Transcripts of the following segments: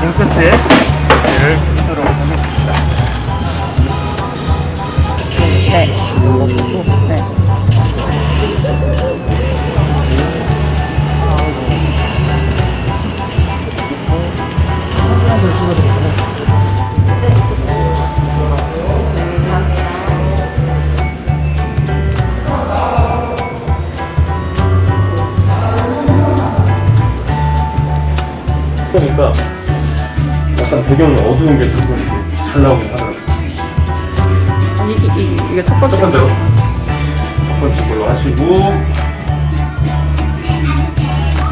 징크스에 얘를 끼도록 하겠습니다. 네. 네. 그러니까 약간 배경이 어두운 게 조금 이렇게 잘 나오긴 하더라고요. 이게, 이게, 이게 첫 번째. 첫 번째로 첫 번째 걸로 하시고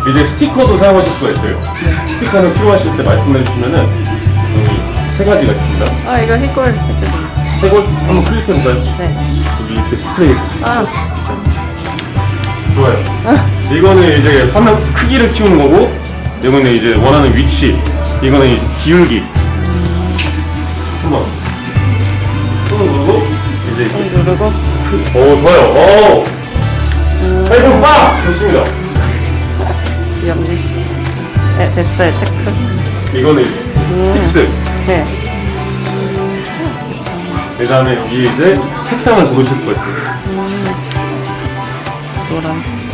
이제 스티커도 사용하실 수가 있어요. 스티커는 필요하실 때 말씀해 주시면은 여기 세 가지가 있습니다. 아, 이거 해골. 세곳 한번 클릭해 볼까요? 네. 여기 이렇게 스프레이 아, 좋아요. 이거는 이제 화면 크기를 키우는 거고, 이거는 이제 원하는 위치, 이거는 이제 기울기. 한번 손을 누르고 이제 이렇게 누르고. 오 좋아요. 오. 아이고 빠 좋습니다. 귀엽네. 네, 됐어요. 체크. 이거는 이제 픽스. 네. 그 다음에 위에 이제 책상을 고르실 수가 있어요. 노란.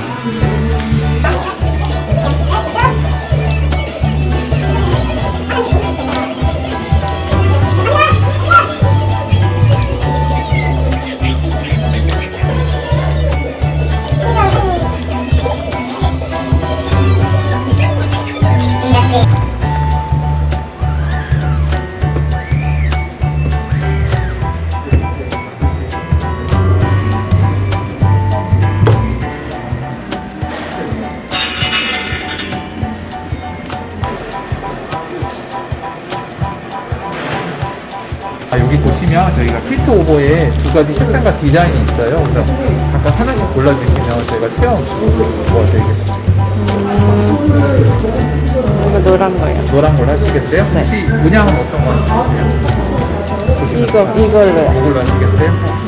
아, 여기 보시면 저희가 필트 오버에 두 가지 색상과 디자인이 있어요. 그래서 각각 하나씩 골라주시면 저희가 체험 도와드리겠습니다. 이거 노란 거예요. 노란 걸 하시겠어요? 네. 혹시 문양은 어떤 거 하시겠어요? 보시면 이거, 이걸로요. 이걸로 하시겠어요?